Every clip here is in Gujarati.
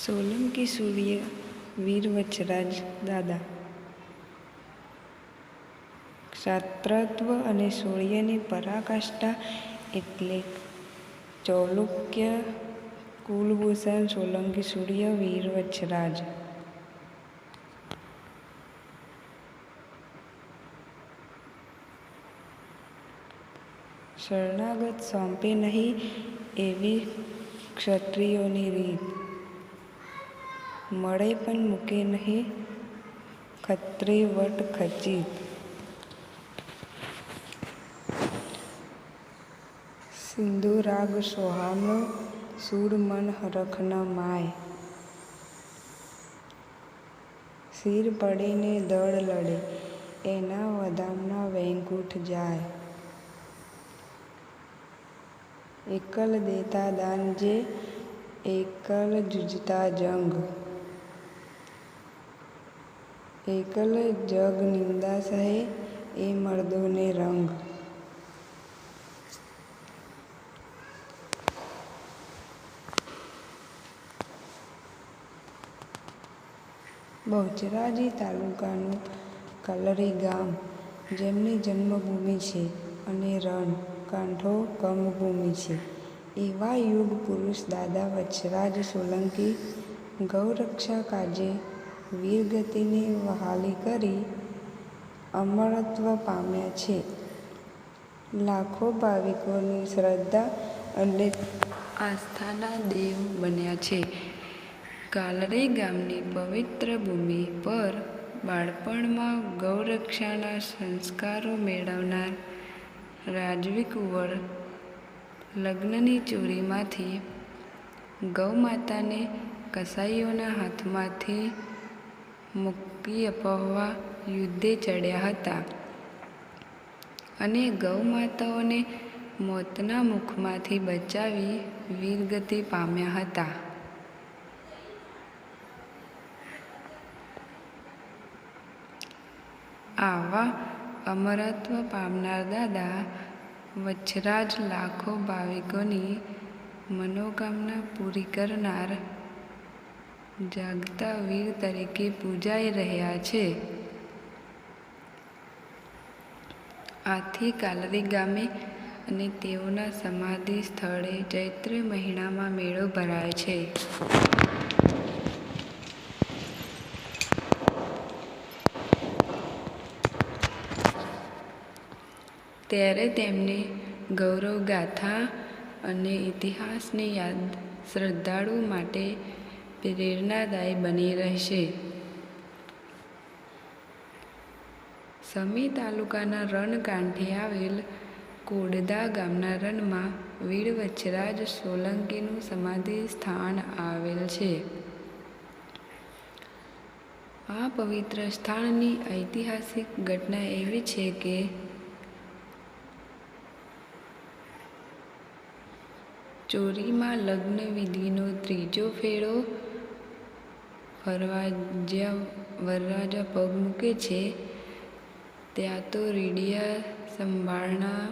સોલંકી સૂર્ય વીર વચરાજ દાદા. ક્ષાત્રત્વ અને સૂર્યની પરાકાષ્ઠા એટલે ચૌલુક્ય કુલભૂષણ સોલંકી સૂર્ય વીર વચરાજ શરણાગત સોંપે નહીં એવી ક્ષત્રિયોની રીત. મળે પણ મૂકે નહીં. ખત્રી વટ ખચી સિંધુ રાગ સોહામણો સૂર મન હરખ માય. શિર પડીને દળ લડે, એના વધામના વૈકુંઠ જાય. એકલ દેતા દાન જે, એકલ જુજતા જંગ. એકલ જગ નિંદા સહે એ મર્દોને રંગ. બહુચરાજી તાલુકાનું કલરી ગામ. જેમની જન્મભૂમિ છે અને રણ, કાંઠો કર્મભૂમિ છે. એવા યુગ પુરુષ દાદા વચ્છરાજ સોલંકી ગૌરક્ષા કાજે વીરગતિની વહાલી કરી અમરત્વ પામ્યા છે. લાખો ભાવિકોની શ્રદ્ધા અને આસ્થાના દેવ બન્યા છે. કાલરી ગામની પવિત્ર ભૂમિ પર બાળપણમાં ગૌરક્ષાના સંસ્કારો મેળવનાર રાજવી કુંવર લગ્નની ચોરીમાંથી ગૌમાતાને કસાઈઓના હાથમાંથી મુક્તિ અપાવવા યુદ્ધે ચડ્યા હતા. અને ગૌમાતાઓને મોતના મુખમાંથી બચાવી વીરગતિ પામ્યા હતા. આવા અમરત્વ પામનાર દાદા વચ્છરાજ લાખો ભાવિકોની મનોકામના પૂરી કરનાર જાગતા વીર તરીકે પૂજાઈ રહ્યા છે. આથી કાલરી ગામે અને તેઓના સમાધિ સ્થળે ચૈત્ર મહિનામાં મેળો ભરાય છે. ત્યારે તેમને ગૌરવ ગાથા અને ઇતિહાસની યાદ શ્રદ્ધાળુ માટે પ્રેરણાદાયી બની રહેશે. સમી તાલુકાના રણ કાંઠે આવેલ કોડદા ગામના રણમાં વીર વચ્છરાજ સોલંકીનું સમાધિ સ્થાન આવેલ છે. આ પવિત્ર સ્થાનની ઐતિહાસિક ઘટના એવી છે કે ચોરીમાં લગ્ન વિધિનો ત્રીજો ફેરો વરરાજા વરરાજા પગ મૂકે છે, ત્યાં તો રીડિયા સંભાળના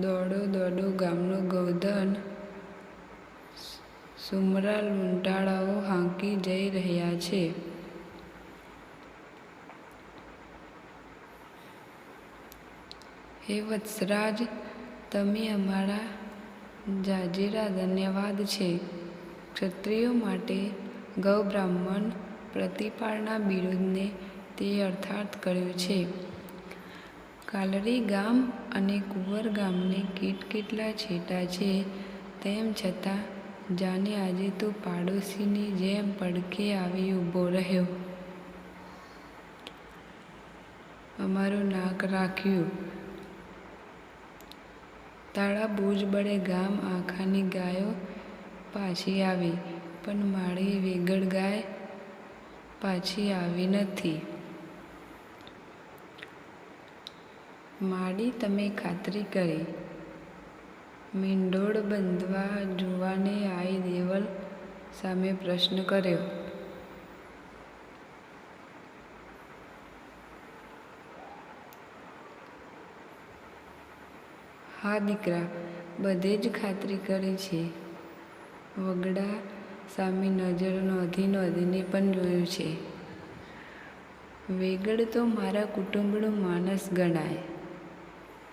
દોડો દોડો ગામનો ગૌધન સુમરા લૂંટાળાઓ હાંકી જઈ રહ્યા છે. હે વત્સરાજ, તમે અમારા જાજેરા ધન્યવાદ છે. ક્ષત્રિયો માટે ગૌ બ્રાહ્મણ પ્રતિપાળના બિરુદને તે અર્થાર્થ કર્યું છે. કાલરી ગામ અને કુંવર ગામને કેટ કેટલા છેટા છે તેમ છતાં જાને આજે તો પાડોશીની જેમ પડખે આવી ઊભો રહ્યો. અમારું નાક રાખ્યું. તાળા બોજ બળે ગામ આખાની ગાયો પાછી આવી. પણ મારી વેગળ ગાય પાછી આવી નથી. માડી તમે ખાતરી કરી. મીંડોળ બંધવા જુવાને આઈ દેવલ સામે પ્રશ્ન કર્યો. હા દીકરા, બધે જ ખાતરી કરી છે. વગડા સામે નજર નોંધી નોંધીને પણ જોયું છે. વેગડ તો મારા કુટુંબનું માણસ ગણાય.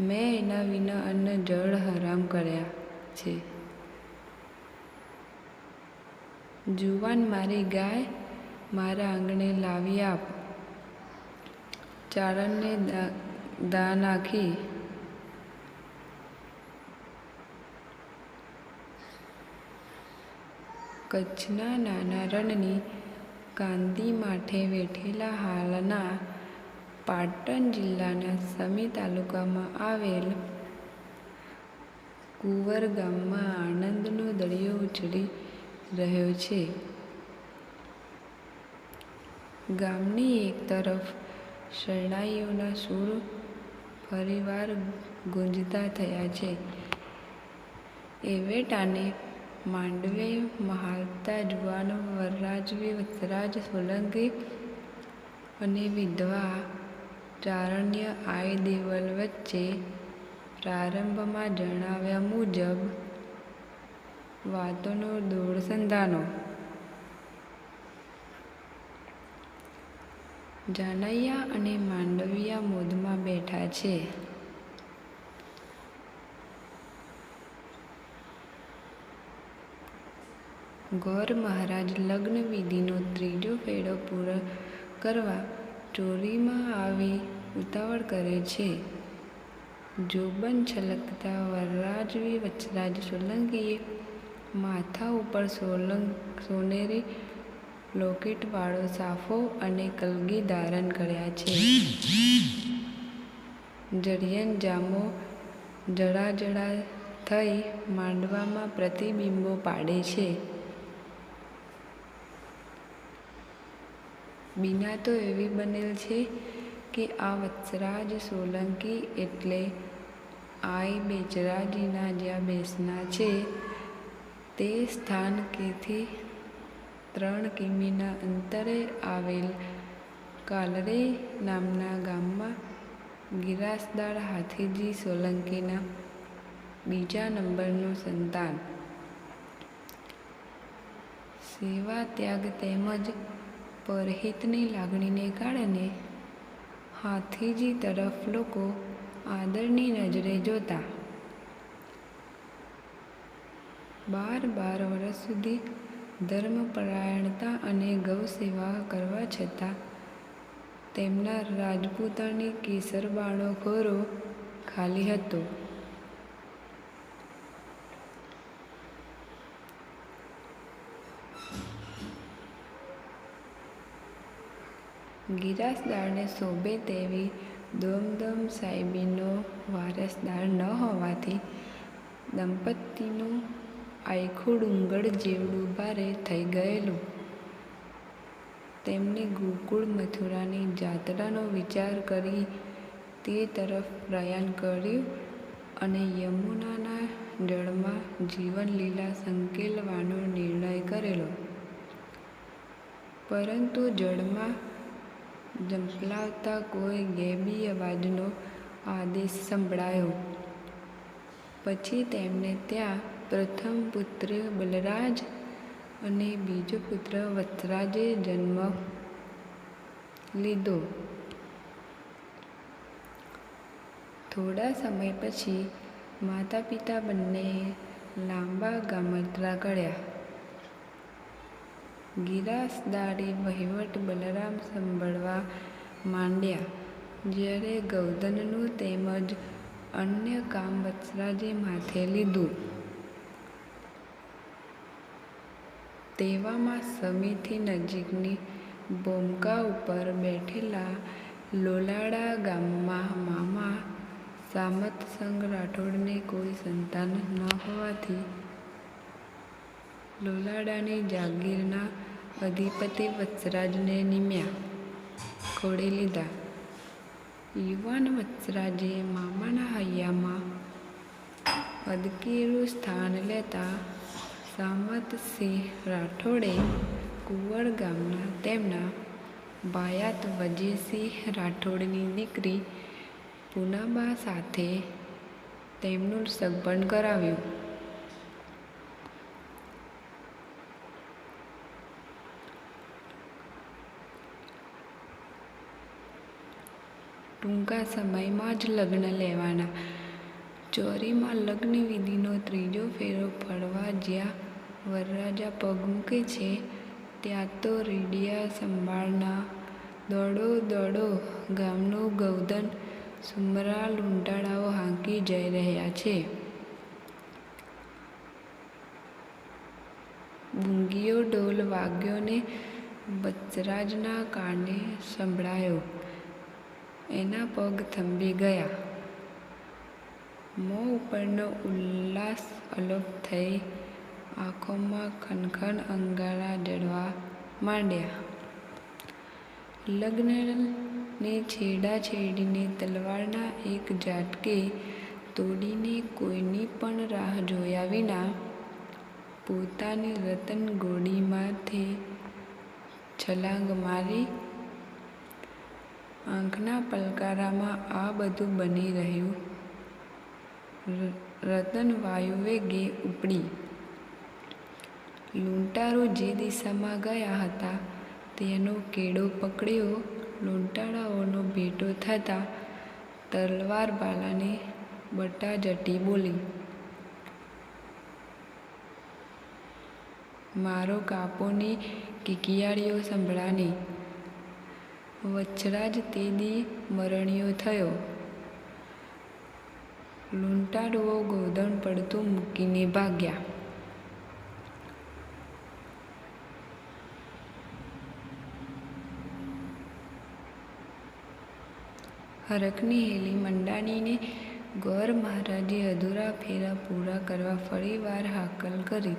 મેં એના વિના અન્ન, જળ હરામ કર્યા છે. જુવાન મારી ગાય, મારા આંગણે લાવી આપ. ચારણને દા નાખી. કચ્છના નાના રણની કાંદી માઠે વેઠેલા હાલના પાટણ જિલ્લાના સમી તાલુકામાં આવેલ કુંવર ગામમાં આનંદનો દરિયો ઉછળી રહ્યો છે. ગામની એક તરફ શરણાઈઓના સૂર ફરીવાર ગુંજતા થયા છે. એવેટાને માંડવે મહાલતા જુવાનો વરરાજવી વત્સરાજ સોલંકી અને વિધવા ચારણ્ય આઈ દેવલ વચ્ચે પ્રારંભમાં જણાવ્યા મુજબ વાતોનો દોરસંધાનો જાનૈયા અને માંડવિયા મોદમાં બેઠા છે. ગોર મહારાજ લગ્ન વિધિનો ત્રીજો ફેરો પૂરો કરવા ચોરીમાં આવી ઉતાવળ કરે છે. જોબન છલકતા વરરાજવી વચરાજ સોલંકીએ માથા ઉપર સોલંક, સોનેરી લોકેટવાળો સાફો અને કલગી ધારણ કર્યા છે. જડિયન જામો જડા જડા થઈ માંડવામાં પ્રતિબિંબો પાડે છે. બીના તો એવી બનેલ છે કે આ વત્સરાજ સોલંકી એટલે આઈ બેચરાજીના જ્યાં બેસના છે, તે સ્થાન કેથી ત્રણ કિમીના અંતરે આવેલ કાલરે નામના ગામમાં ગિરાસદાર હાથીજી સોલંકીના બીજા નંબરનું સંતાન. સેવા ત્યાગ તેમજ પરહિતની લાગણીને કારણે હાથીજી તરફ લોકો આદરની નજરે જોતા. બાર બાર વર્ષ સુધી ધર્મપરાયણતા અને ગૌ સેવા કરવા છતાં તેમના રાજપૂતાની કેસરબાણો ઘોરો ખાલી હતો. ગિરાસદારને શોભે તેવી દોમદમ સાહેબીનો વારસદાર ન હોવાથી દંપતીનું આયખું ડુંગર જેવડું ભારે થઈ ગયેલું. તેમણે ગોકુળ મથુરાની જાત્રાનો વિચાર કરી તે તરફ પ્રયાણ કર્યું અને યમુનાના જળમાં જીવનલીલા સંકેલવાનો નિર્ણય કરેલો. પરંતુ જળમાં જંપલાવતા કોઈ ગેબી અવાજનો આદેશ સંભળાયો. પછી તેમને ત્યાં પ્રથમ પુત્ર બલરાજ અને બીજો પુત્ર વત્સરાજે જન્મ લીધો. થોડા સમય પછી માતા પિતા બંને લાંબા ગામત્રા કર્યા ગિરાસદારી વહીવટ બલરામ સંભાળવા માંડ્યા. જ્યારે ગૌધનનું તેમજ અન્ય કામ વત્સરાજે માથે લીધું. તેવામાં સમીથી નજીકની બોમકા ઉપર બેઠેલા લોલાડા ગામમાં મામા સામત સંઘ રાઠોડને કોઈ સંતાન ન હોવાથી લોલાડાની જાગીરના અધિપતિ વત્સરાજને નિમ્યા. ખોડે લીધા. યુવાન વત્સરાજે મામાના હૈયામાં અદકીરું સ્થાન લેતા સામતસિંહ રાઠોડે કુંવર ગામના તેમના બાયાત વજીસિંહ રાઠોડની દીકરી પૂનાબા સાથે તેમનું સગપણ કરાવ્યું. ટૂંકા સમયમાં જ લગ્ન લેવાના. ચોરીમાં લગ્ન વિધિનો ત્રીજો ફેરો પડવા જ્યાં વરરાજા પગ મૂકે છે, ત્યાં તો રીડિયા સંભાળના દોડો દોડો ગામનું ગૌધન સુમરા લૂંટાળાઓ હાંકી જઈ રહ્યા છે. બુંગીઓ ઢોલ વાગ્યો ને બચરાજના કારણે સંભળાયો. એના પગ થંભી ગયા. મોં ઉપરનો ઉલ્લાસ અલોપ થઈ આંખોમાં ખનખન અંગારા જડવા માંડ્યા. લગ્નને છેડા છેડીને તલવારના એક ઝાટકે તોડીને કોઈની પણ રાહ જોયા વિના પોતાની રતન ગોળીમાંથી છલાંગ મારી આંખના પલકારામાં આ બધું બની રહ્યું. રતન વાયુવેગે ઉપડી. લૂંટારો જે દિશામાં ગયા હતા, તેનો કેડો પકડ્યો. લૂંટાળાઓનો ભેટો થતાં તલવાર બાલાને બટાજટી બોલી, મારો કાપોની કિકિયાળીઓ સંભળાની. વચ્છરાજ તે દી મરણિયો થયો. લૂંટાડવો ગોદણ પડતું મૂકીને ભાગ્યા. હરકની હેલી મંડાણીને ગોર મહારાજે અધૂરા ફેરા પૂરા કરવા ફરીવાર હાકલ કરી.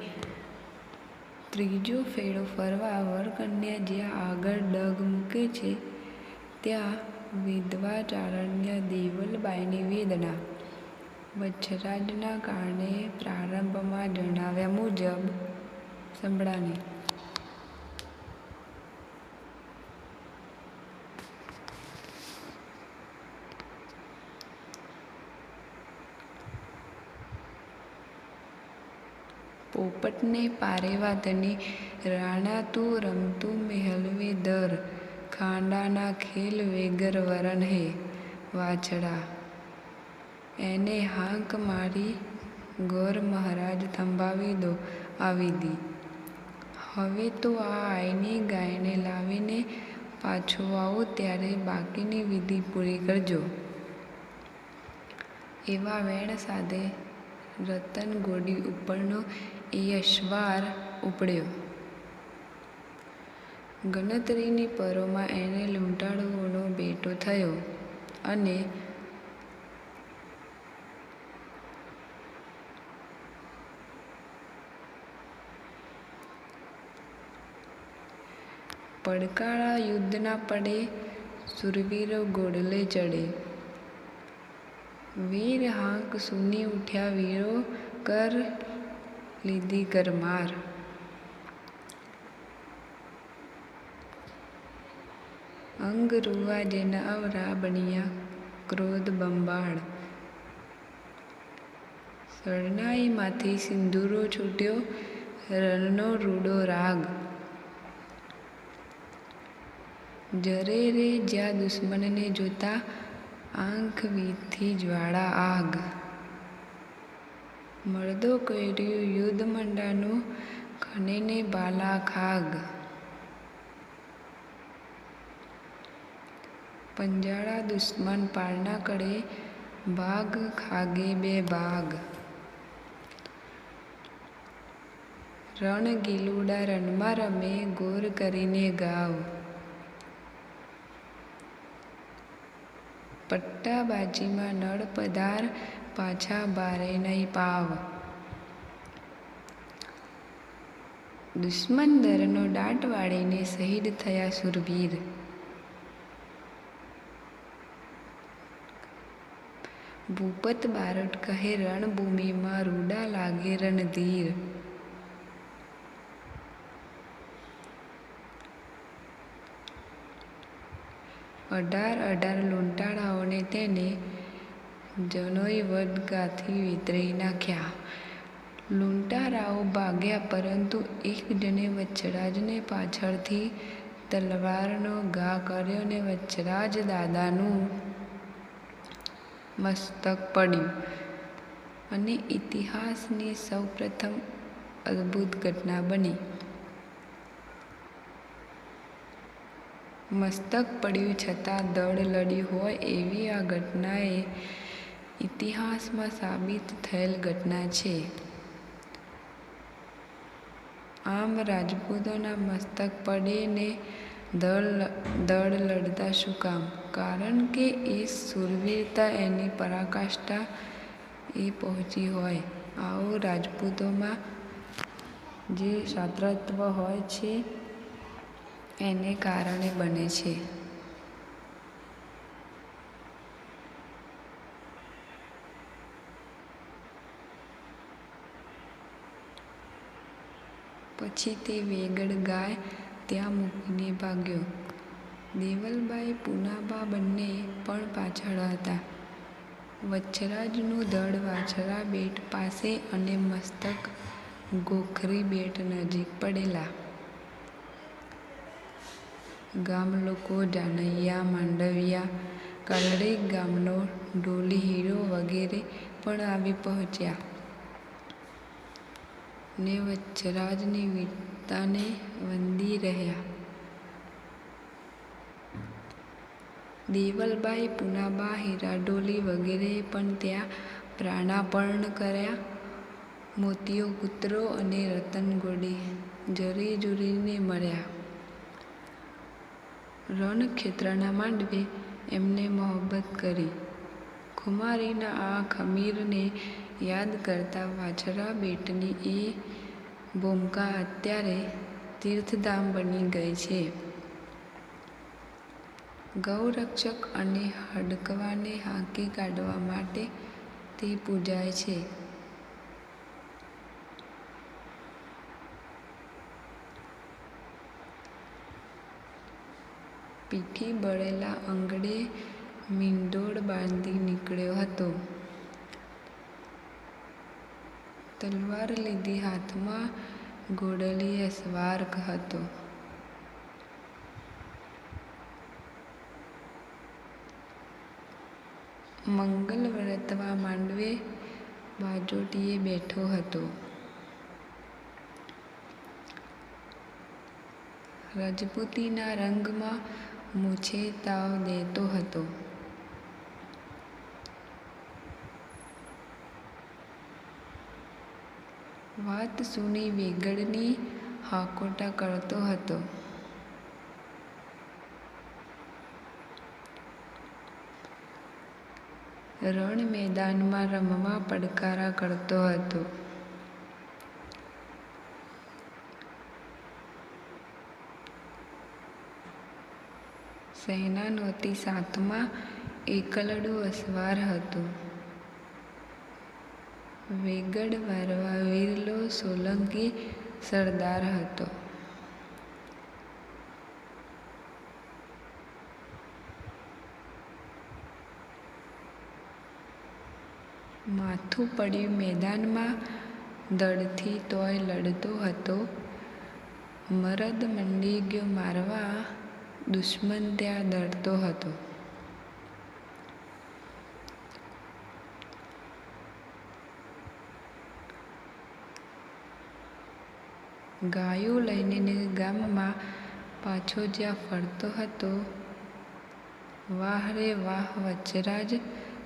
ત્રીજો ફેરો ફરવા વરકન્યા જ્યાં આગળ ડગ મૂકે છે, ત્યાં વિધવા ચારણ્ય દેવલબાઈની વેદના વચ્છરાજના કારણે પ્રારંભમાં જણાવ્યા મુજબ, સંભળાની પોપટને પારેવાતની રાણા તું રમતું, મેહલવી દર, ખાંડાના ખેલ વેગર વરણ હે, વાછડા. એને હાંક મારી, ગોર મહારાજ થંભાવી દો, આવી દી. હવે તો આ આઈની ગાયને લાવીને પાછો આવો, ત્યારે બાકીની વિધિ પૂરી કરજો. એવા વેણ સાથે રતન ગોડી ઉપરનો અશ્વાર ઉપડ્યો. ગણતરીની પરોમાં એને લૂંટાળુઓનો બેટો થયો અને પડકાળા યુદ્ધના પડે સુરવીરો ગોડલે ચડે. વીર હાંક સુની ઉઠ્યા, વીરો કર લીધી ગરમાર. અંગ રૂવા જેના અવરા બન્યા, ક્રોધ બંબાળ. શરણાઈમાંથી સિંદૂરો છૂટ્યો, રણનો રૂડો રાગ. જરે રે જ્યાં દુશ્મનને જોતા, આંખ વીથી જ્વાળા આગ. મળદો કર્યું યુદ્ધ મંડાનું ખનેને બાલા ખાગ. પંજાળા દુશ્મન પાળના કડે ભાગ ખાગે બે ભાગ. રણ ગીલુડા રણમાં રમે ગોર કરીને ગાવ. પટ્ટાબાજીમાં નળ પધાર પાછા બારે નહીં પાવ. દુશ્મન દરનો દાટ વાળીને શહીદ થયા સુરવીર. ભૂપત બારટ કહે, રણભૂમિમાં રૂડા લાગે રણધીર. અઢાર અઢાર લૂંટાણાઓને તેને જનોઈ વડગાથી વિતરી નાખ્યા. લૂંટારાઓ ભાગ્યા પરંતુ એક જણે વચ્છરાજને પાછળથી તલવારનો ઘા કર્યો ને વચ્છરાજ દાદાનું મસ્તક પડ્યું. અને ઇતિહાસની સૌપ્રથમ અદ્ભુત ઘટના બની. મસ્તક પડ્યું છતાં દળ લડી હોય એવી આ ઘટના એ ઇતિહાસમાં સાબિત થયેલ ઘટના છે. આમ રાજપૂતોના મસ્તક પડે ને દળ દળ લડતા શું કામ? કારણ કે એ સુરવીરતા એની પરાકાષ્ઠા એ પહોંચી હોય. આવું રાજપૂતોમાં જે શાસ્ત્રત્વ હોય છે એને કારણે બને છે. પછી તે વેગડ ગાય ત્યાં મૂકીને ભાગ્યો. દેવલબાઈ, પૂનાબા બંને પણ પાછળ હતા. વચ્છરાજનું દળ વાછરા બેટ પાસે અને મસ્તક ગોખરી બેટ નજીક પડેલા. ગામ લોકો જાનૈયા, માંડવિયા, કાલડી, ગામનો, ડોલી હીરો વગેરે પણ આવી પહોંચ્યા. ને વચ્છરાજની વીરતાને વંદી રહ્યા. દેવલબાઈ, પુનાબા, હીરાડોલી વગેરે પણ ત્યાં પ્રાણાપર્ણ કર્યા. મોતીઓ, કૂતરો અને રતનગોડી જરી જુરીને મળ્યા રણક્ષેત્રના માંડવે એમને મોહબ્બત કરી. ખુમારીના આ ખમીરને યાદ કરતા વાછરા બેટની એ ભૂમિકા અત્યારે તીર્થધામ બની ગઈ છે. ગૌરક્ષક અને હડકવાને હાંકી કાઢવા માટે તે પૂજાય છે. પીઠી બળેલા અંગડે મીંડોળ બાંધી નીકળ્યો હતો. તલવાર લીધી હાથમાં ગોડલીએ સવાર હતો. મંગલ વ્રતવા માંડવે બાજોટીએ બેઠો હતો. રજપૂતીના રંગમાં મૂછે તાવ દેતો હતો. વાત સુની વેગડની હાકોટા કરતો હતો. રણ મેદાનમાં રમવા પડકારા કરતો હતો. સેના નહોતી સાથમાં એકલડું અસવાર હતું. વેગડ વારવા વીરલો સોલંકી સરદાર હતો. માથું પડ્યું મેદાનમાં દળથી તોય લડતો હતો. મરદ મંડી ગયો મારવા દુશ્મન ત્યાં ડરતો હતો. ગાયો લઈને ગામમાં પાછો જ્યાં ફરતો હતો, વાહ રે વાહ વચરાજ,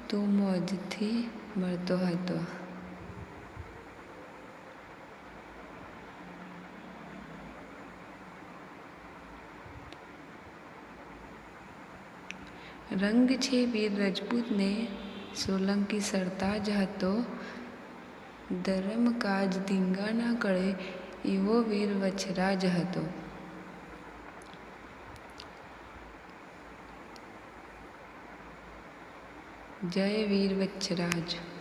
તું મોજથી મળતો હતો. રંગ છે વીર રજપૂતને. સોલંકી સરતાજ હતો. ધરમકાજ ધીંગાના કળે એવો વીર વછરાજ હતો. જય વીર વચ્છરાજ